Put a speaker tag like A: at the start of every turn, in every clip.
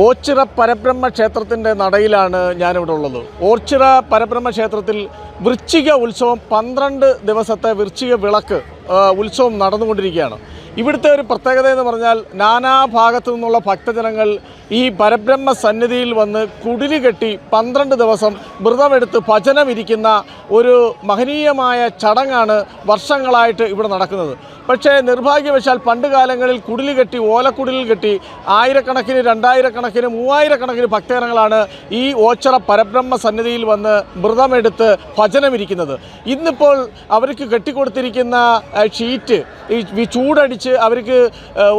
A: ഓച്ചിറ പരബ്രഹ്മ ക്ഷേത്രത്തിന്റെ നടയിലാണ് ഞാനിവിടെ ഉള്ളത്. ഓച്ചിറ പരബ്രഹ്മ ക്ഷേത്രത്തിൽ വൃശ്ചിക ഉത്സവം പന്ത്രണ്ട് ദിവസത്തെ വൃശ്ചിക വിളക്ക് ഉത്സവം നടന്നുകൊണ്ടിരിക്കുകയാണ്. ഇവിടുത്തെ ഒരു പ്രത്യേകത എന്ന് പറഞ്ഞാൽ നാനാഭാഗത്തു നിന്നുള്ള ഭക്തജനങ്ങൾ ഈ പരബ്രഹ്മ സന്നിധിയിൽ വന്ന് കുടിലി കെട്ടി പന്ത്രണ്ട് ദിവസം വ്രതമെടുത്ത് ഭജനമിരിക്കുന്ന ഒരു മഹനീയമായ ചടങ്ങാണ് വർഷങ്ങളായിട്ട് ഇവിടെ നടക്കുന്നത്. പക്ഷേ നിർഭാഗ്യവശാൽ പണ്ട് കാലങ്ങളിൽ കുടിലി കെട്ടി ഓലക്കുടിലിൽ കെട്ടി ആയിരക്കണക്കിന് രണ്ടായിരക്കണക്കിന് മൂവായിരക്കണക്കിന് ഭക്തജനങ്ങളാണ് ഈ ഓച്ചറ പരബ്രഹ്മ സന്നിധിയിൽ വന്ന് വ്രതമെടുത്ത് ഭജനമിരിക്കുന്നത്. ഇന്നിപ്പോൾ അവർക്ക് കെട്ടിക്കൊടുത്തിരിക്കുന്ന ഷീറ്റ് ഈ ചൂടടിച്ച് അവർക്ക്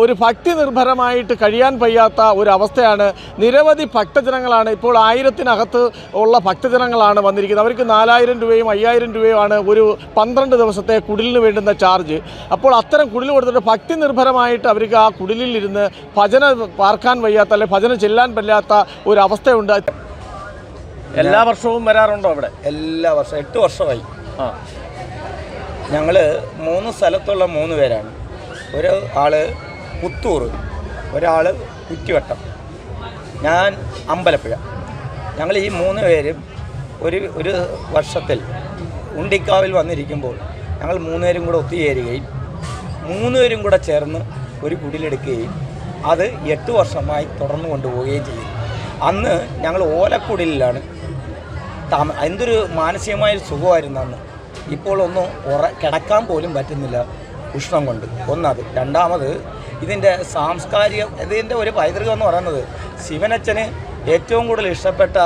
A: ഒരു ഭക്തി നിർഭരമായിട്ട് കഴിയാൻ വയ്യാത്ത ഒരു അവസ്ഥയാണ് നിരവധി ഭക്തജനങ്ങളാണ് ഇപ്പോൾ ആയിരത്തിനകത്ത് ഉള്ള ഭക്തജനങ്ങളാണ് വന്നിരിക്കുന്നത്. അവർക്ക് നാലായിരം രൂപയും അയ്യായിരം രൂപയുമാണ് ഒരു പന്ത്രണ്ട് ദിവസത്തെ കുടിലിന് വേണ്ടുന്ന ചാർജ്. അപ്പോൾ അത്തരം കുടിൽ കൊടുത്തിട്ട് ഭക്തി നിർഭരമായിട്ട് അവർക്ക് ആ കുടിലിൽ ഇരുന്ന് ഭജന പാർക്കാൻ വയ്യാത്ത അല്ലെ ഭജന ചെല്ലാൻ പറ്റാത്ത ഒരു അവസ്ഥയുണ്ട്. എല്ലാ വർഷവും വരാറുണ്ടോ അവിടെ?
B: എല്ലാ വർഷവും എട്ട് വർഷമായി.
A: ആ.
B: ഞങ്ങൾ മൂന്ന് സ്ഥലത്തുള്ള മൂന്ന് പേരാണ്. ഒരു ആൾ പുത്തൂർ ഒരാൾ കുറ്റിവട്ടം. ഞാൻ അമ്പലപ്പുഴ. ഞങ്ങൾ ഈ മൂന്ന് പേരും ഒരു ഒരു വർഷത്തിൽ ഉണ്ടിക്കാവിൽ വന്നിരിക്കുമ്പോൾ ഞങ്ങൾ മൂന്നുപേരും കൂടെ ഒത്തുചേരുകയും മൂന്നുപേരും കൂടെ ചേർന്ന് ഒരു കുടിലെടുക്കുകയും അത് എട്ട് വർഷമായി തുടർന്നു കൊണ്ടുപോവുകയും ചെയ്യും. അന്ന് ഞങ്ങൾ ഓലക്കുടിലാണ് താമ എന്തൊരു മാനസികമായൊരു സുഖമായിരുന്നു അന്ന്. ഇപ്പോൾ ഒന്നും ഉറ കിടക്കാൻ പോലും പറ്റുന്നില്ല ഉഷ്ണം കൊണ്ട്. ഒന്നത്. രണ്ടാമത് ഇതിന്റെ സാംസ്കാരിക ഇതിന്റെ ഒരു പൈതൃകം എന്ന് പറയുന്നത് ശിവനച്ഛന് ഏറ്റവും കൂടുതൽ ഇഷ്ടപ്പെട്ട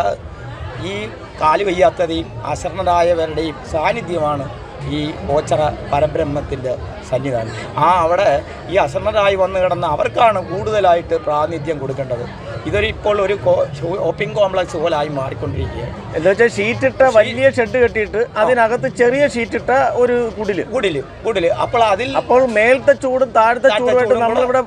B: ഈ കാലു വയ്യാത്തതയും അശരണരായവരുടെയും സാന്നിധ്യമാണ് ഈ ഓച്ചറ പരബ്രഹ്മത്തിന്റെ സന്നിധാനം. ആ അവിടെ ഈ അശരണരായി വന്നു കിടന്ന അവർക്കാണ് കൂടുതലായിട്ട് പ്രാതിനിധ്യം കൊടുക്കേണ്ടത്. ഇതൊരു ഇപ്പോൾ ഒരു ഷോപ്പിംഗ് കോംപ്ലക്സ് പോലെ ആയി മാറിക്കൊണ്ടിരിക്കുകയാണ്.
A: എന്താ വെച്ചാൽ ഷീറ്റിട്ട വലിയ ഷെഡ് കെട്ടിയിട്ട് അതിനകത്ത് ചെറിയ ഷീറ്റിട്ട ഒരു കുടിൽ.
B: കുടിൽ കുടിൽ. അപ്പോൾ അതിൽ
A: അപ്പോൾ മേലത്തെ ചൂടും താഴത്തെ ചൂടുമായിട്ട് നമ്മളിവിടെ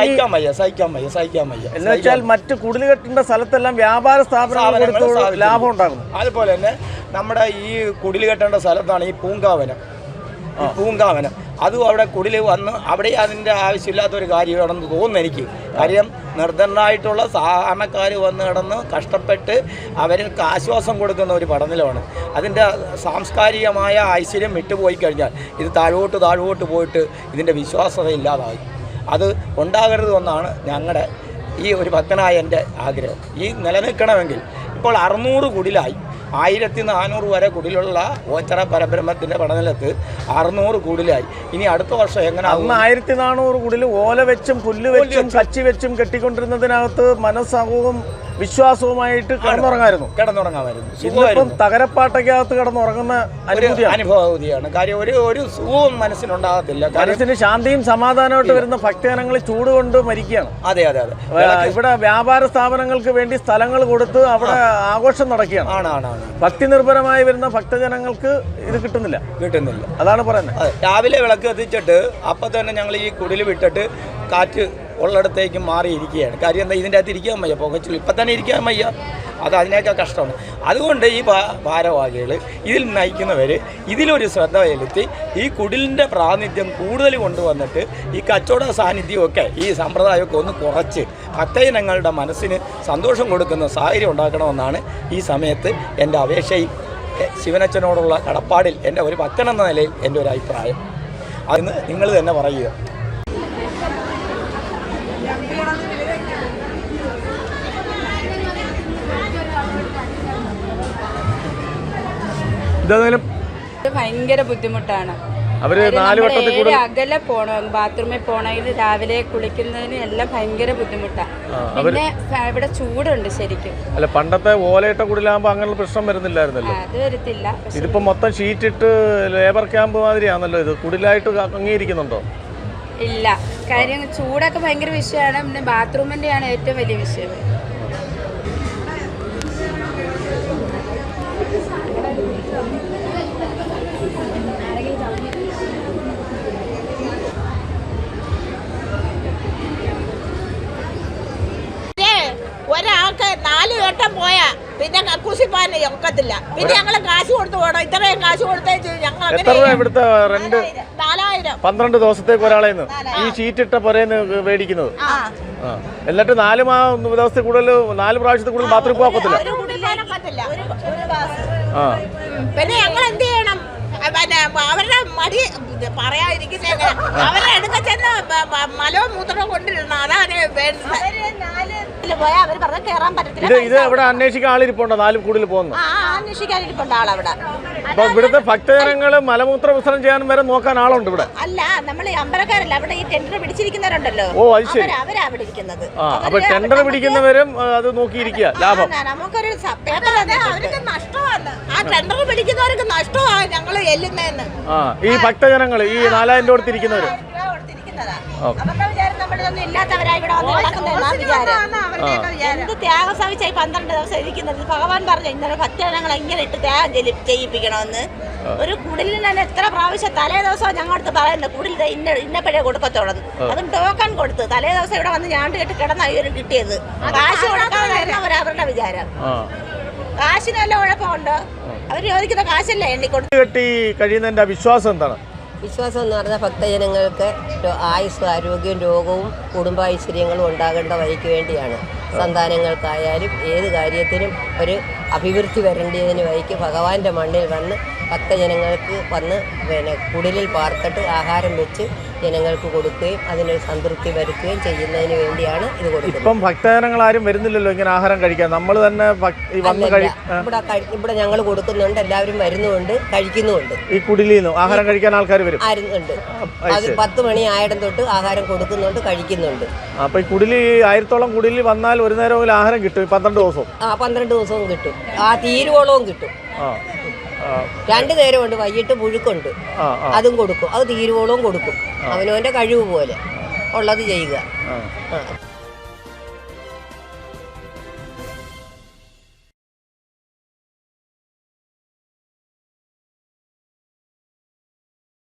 B: സഹിക്കാൻ വയ്യ സഹിക്കാൻ വയ്യ സഹിക്കാൻ വയ്യ.
A: എന്ന് വെച്ചാൽ മറ്റ് കുടിൽ കെട്ടേണ്ട സ്ഥലത്തെല്ലാം വ്യാപാര സ്ഥാപനങ്ങൾ. ലാഭം ഉണ്ടാകുന്നു
B: അതുപോലെ തന്നെ നമ്മുടെ ഈ കുടിൽ കെട്ടേണ്ട സ്ഥലത്താണ് ഈ പൂങ്കാവനം. പൂങ്കാവനം. അതും അവിടെ കുടിൽ വന്ന് അവിടെ അതിന്റെ ആവശ്യമില്ലാത്ത ഒരു കാര്യമാണെന്ന് തോന്നുന്നു എനിക്ക്. കാര്യം നിർദ്ധനായിട്ടുള്ള സാധാരണക്കാർ വന്ന് കിടന്ന് കഷ്ടപ്പെട്ട് അവർക്ക് ആശ്വാസം കൊടുക്കുന്ന ഒരു പഠനമാണ് അതിന്റെ സാംസ്കാരികമായ ഐശ്വര്യം വിട്ടുപോയി കഴിഞ്ഞാൽ ഇത് താഴോട്ട് താഴോട്ട് പോയിട്ട് ഇതിന്റെ വിശ്വാസത ഇല്ലാതായി. അത് ഉണ്ടാകരുതെന്നാണ് ഞങ്ങളുടെ ഈ ഒരു ഭക്തനായ എന്റെ ആഗ്രഹം. ഈ നിലനിൽക്കണമെങ്കിൽ ഇപ്പോൾ അറുന്നൂറ് കുടിലായി. ആയിരത്തി നാനൂറ് വരെ കുടിലുള്ള ഓച്ചറ പരബ്രഹ്മത്തിന്റെ പഠനത്തിലെത്ത് അറുന്നൂറ് കുടിലായി ഇനി അടുത്ത വർഷം എങ്ങനെ?
A: അന്ന് ആയിരത്തി നാനൂറ് കുടിൽ ഓല വെച്ചും പുല്ല് വെച്ചും കച്ചി വെച്ചും കെട്ടിക്കൊണ്ടിരുന്നതിനകത്ത് മനസ്സകവും വിശ്വാസവുമായിട്ട് കിടന്നുറങ്ങായിരുന്നു.
B: കിടന്നുറങ്ങാമായിരുന്നു.
A: ഇന്നിപ്പം തകരപ്പാട്ടയ്ക്കകത്ത് കിടന്നുറങ്ങുന്ന അനുഭൂതിയാണ്.
B: അനുഭവതിയാണ്. കാര്യം ഒരു ഒരു സുഖവും മനസ്സിനുണ്ടാകത്തില്ല.
A: മനസ്സിന് ശാന്തിയും സമാധാനമായിട്ട് വരുന്ന ഭക്തജനങ്ങൾ ചൂട് കൊണ്ട് മരിക്കുകയാണ്.
B: അതെ അതെ അതെ.
A: ഇവിടെ വ്യാപാര സ്ഥാപനങ്ങൾക്ക് വേണ്ടി സ്ഥലങ്ങൾ കൊടുത്ത് അവിടെ ആഘോഷം നടക്കുകയാണ്.
B: ആണ് ആണ് ആണ്.
A: ഭക്തി നിർഭരമായി വരുന്ന ഭക്തജനങ്ങൾക്ക് ഇത് കിട്ടുന്നില്ല.
B: കിട്ടുന്നില്ല.
A: അതാണ് പറയുന്നത്.
B: രാവിലെ വിളക്ക് എത്തിച്ചിട്ട് അപ്പം തന്നെ ഞങ്ങൾ ഈ കുടിൽ വിട്ടിട്ട് കാറ്റ് ഉള്ളിടത്തേക്ക് മാറിയിരിക്കുകയാണ്. കാര്യം എന്താ ഇതിന്റെ അകത്ത് ഇരിക്കാൻ വയ്യ. പുകച്ചിൽ ഇപ്പം തന്നെ ഇരിക്കാൻ വയ്യ. അത് അതിനേക്കാൾ കഷ്ടമാണ്. അതുകൊണ്ട് ഈ ഭാരവാഹികൾ ഇതിൽ നയിക്കുന്നവർ ഇതിലൊരു ശ്രദ്ധ ചെലുത്തി ഈ കുടിലിന്റെ പ്രാതിനിധ്യം കൂടുതൽ കൊണ്ടുവന്നിട്ട് ഈ കച്ചവട സാന്നിധ്യമൊക്കെ ഈ സമ്പ്രദായമൊക്കെ ഒന്ന് കുറച്ച് ഭക്തജനങ്ങളുടെ മനസ്സിന് സന്തോഷം കൊടുക്കുന്ന സാഹചര്യം ഉണ്ടാക്കണമെന്നാണ് ഈ സമയത്ത് എന്റെ അപേക്ഷയും ശിവനച്ഛനോടുള്ള കടപ്പാടിൽ എന്റെ ഒരു ഭക്തനെന്ന നിലയിൽ എന്റെ ഒരു അഭിപ്രായം. അതിന് നിങ്ങൾ തന്നെ പറയുക.
A: ഇതെന്തായാലും
C: ഇത് ഭയങ്കര ബുദ്ധിമുട്ടാണ്. അവർ
A: നാല് വട്ടത്തിൽ കൂടുതൽ
C: അകലെ പോണം ബാത്റൂമിൽ പോണെങ്കിൽ രാവിലെ കുളിക്കുന്നതിന് എല്ലാം ഭയങ്കര ബുദ്ധിമുട്ടാണ് പിന്നെ ഇവിടെ ചൂടുണ്ട് ശരിക്കും.
A: അല്ല പണ്ടത്തെ ഓലയിട്ട കുടിലാകുമ്പോ അങ്ങനെയുള്ള പ്രശ്നം വരുന്നില്ലായിരുന്നല്ലോ?
C: അത് വരത്തില്ല.
A: ഇതിപ്പോ മൊത്തം ഷീറ്റ് ഇട്ട് ലേബർ ക്യാമ്പ് മാതിരിയാണല്ലോ ഇത്. കുടിലായിട്ട് അംഗീകരിക്കുന്നുണ്ടോ?
C: ഇല്ല. കാര്യം ചൂടൊക്കെ ഭയങ്കര വിഷയമാണ്. പിന്നെ ബാത്റൂമിന്റെ ആണ് ഏറ്റവും വലിയ വിഷയം.
D: നാല് വട്ടം പോയാ പിന്നെ കക്കൂസിപ്പാൻ ഒക്കത്തില്ല പിന്നെ ഞങ്ങൾ കാശ് കൊടുത്തു പോകണം ഇത്രയും കാശ് കൊടുത്തേ ഞങ്ങൾ
A: എത്ര രൂപ ഇവിടുത്തെ റെന്റ്
D: നാലായിരം.
A: പന്ത്രണ്ട് ദിവസത്തേക്ക് ഒരാളെ ഈ ഷീറ്റ് ഇട്ട പുരേന്ന് മേടിക്കുന്നത് എന്നിട്ട് നാല് മാ ദിവസത്തിൽ കൂടുതൽ നാല് പ്രാവശ്യത്തിൽ കൂടുതൽ ബാത്റൂം പോകത്തില്ല
D: പിന്നെ ഞങ്ങൾ എന്ത് ചെയ്യണം? പിന്നെ അവരുടെ മടി പറയാതിരിക്കുന്നേ? അവരുടെ അടുക്ക ചെന്ന് മലവും മൂത്രവും കൊണ്ടിരുന്ന. അതാണ് വേണ്ടത്. പോയാൽ അവർ പറഞ്ഞ കയറാൻ പറ്റത്തില്ല
A: ഇത് ഇത് എവിടെ അന്വേഷിക്കാൻ ആളിരിപ്പുണ്ടോ നാല് കൂടുതൽ പോകുന്നു.
D: ആ അന്വേഷിക്കാനിരിപ്പുണ്ട് ആളവിടെ
A: അപ്പൊ ഇവിടുത്തെ ഭക്തജനങ്ങൾ മലമൂത്ര വിസർജനം ചെയ്യാൻ വരെ നോക്കാൻ ആളുണ്ട് ഇവിടെ.
D: അല്ല നമ്മൾ ഈ അമ്പലക്കാരല്ല അവിടെ ഈ ടെൻഡർ പിടിച്ചിരിക്കുന്നവരുണ്ടല്ലോ.
A: ഓ അത് ശരി.
D: അവരാ അവരാ അവിടെ ഇരിക്കുന്നത്.
A: ആ അപ്പൊ ടെൻഡർ പിടിക്കുന്നവരും ആ, അത് നോക്കിയിരിക്കുക ലാഭം.
D: ആ, നമുക്കൊരു സ- പേപ്പർ അവർക്ക് നഷ്ടമാണ്. ആ ടെൻഡർ പിടിക്കുന്നവർക്ക് നഷ്ടമാണ് ഞങ്ങൾ
A: ആ ഈ ഭക്തജനങ്ങൾ ഈ നാലായിരം രൂപ കൊടുത്തിരിക്കുന്നവർ
D: അവരുടെ വിചാരം നമ്മളിതൊന്നും ഇവിടെ വന്ന് കിടക്കുന്നതെന്നാ വിചാരം. എന്ത് ത്യാഗം സഹിച്ചായി പന്ത്രണ്ട് ദിവസം ഇരിക്കുന്നത്? ഭഗവാൻ പറഞ്ഞു ഇന്നലെ ഭക്തജനങ്ങൾ ഇങ്ങനെ ഇട്ട് ത്യാഗം ചെയ്യി- ചെയ്യിപ്പിക്കണമെന്ന്. ഒരു കുടിലിന് തന്നെ എത്ര പ്രാവശ്യം തലേ ദിവസം ഞങ്ങളടുത്ത് പറയുന്നത് കുടിൽ ഇന്ന ഇന്നപ്പോഴേ കൊടുക്കത്തോളന്ന് അതും ടോക്കൺ കൊടുത്ത് തലേ ദിവസം ഇവിടെ വന്ന് ഞാണ്ട് കെട്ടി കിടന്ന ഇവരും കിട്ടിയത്. കാശ് കൊടുക്കാതെ അവരുടെ വിചാരം. കാശിനല്ല കുഴപ്പമുണ്ടോ? അവർ ചോദിക്കുന്ന കാശല്ലേ എണ്ണിക്കൊടുത്ത്
A: കെട്ടി കഴിയുന്നതിന്റെ വിശ്വാസം എന്താണ്?
E: വിശ്വാസം എന്ന് പറഞ്ഞാൽ ഭക്തജനങ്ങൾക്ക് ആയുസ് ആരോഗ്യവും രോഗവും കുടുംബ ഐശ്വര്യങ്ങളും ഉണ്ടാകേണ്ട വഴിക്ക് വേണ്ടിയാണ്. സന്താനങ്ങൾക്കായാലും ഏത് കാര്യത്തിനും ഒരു അഭിവൃദ്ധി വരേണ്ടതിന് വഴിക്ക് ഭഗവാന്റെ മണ്ണിൽ വന്ന് ഭക്തജനങ്ങൾക്ക് വന്ന് പിന്നെ കുടിലിൽ പാർത്തിട്ട് ആഹാരം വെച്ച് ജനങ്ങൾക്ക് കൊടുക്കുകയും അതിനൊരു സംതൃപ്തി വരുത്തുകയും ചെയ്യുന്നതിന് വേണ്ടിയാണ് ഇത് കൊടുക്കുന്നത്.
A: ഇപ്പം ഭക്തജനങ്ങൾ ആരും വരുന്നില്ലല്ലോ ഇങ്ങനെ ആഹാരം കഴിക്കാൻ. നമ്മൾ തന്നെ
E: ഇവിടെ ഇവിടെ ഞങ്ങൾ കൊടുക്കുന്നുണ്ട് എല്ലാവരും വരുന്നുണ്ട് കഴിക്കുന്നുണ്ട്
A: ഈ കുടിലിൽ നിന്ന്? ആഹാരം കഴിക്കാൻ ആൾക്കാർ വരും?
E: ആരുന്നുണ്ട്.
A: അത്.
E: പത്ത് മണി ആയിരം തൊട്ട് ആഹാരം കൊടുക്കുന്നുണ്ട് കഴിക്കുന്നുണ്ട്.
A: അപ്പൊ ഈ കുടിലി ആയിരത്തോളം കുടിലിൽ വന്നാൽ ഒരു നേരം ആഹാരം കിട്ടും പന്ത്രണ്ട് ദിവസവും?
E: ആ പന്ത്രണ്ട് ദിവസവും കിട്ടും. ആ തീരുവോളവും കിട്ടും.
A: ആ,
E: രണ്ടു നേരമുണ്ട് വൈകിട്ട് പുഴുക്കുണ്ട്. അതും കൊടുക്കും. അത് തീരുവോളവും കൊടുക്കും. അവനവന്റെ കഴിവ് പോലെ ഉള്ളത് ചെയ്യുക.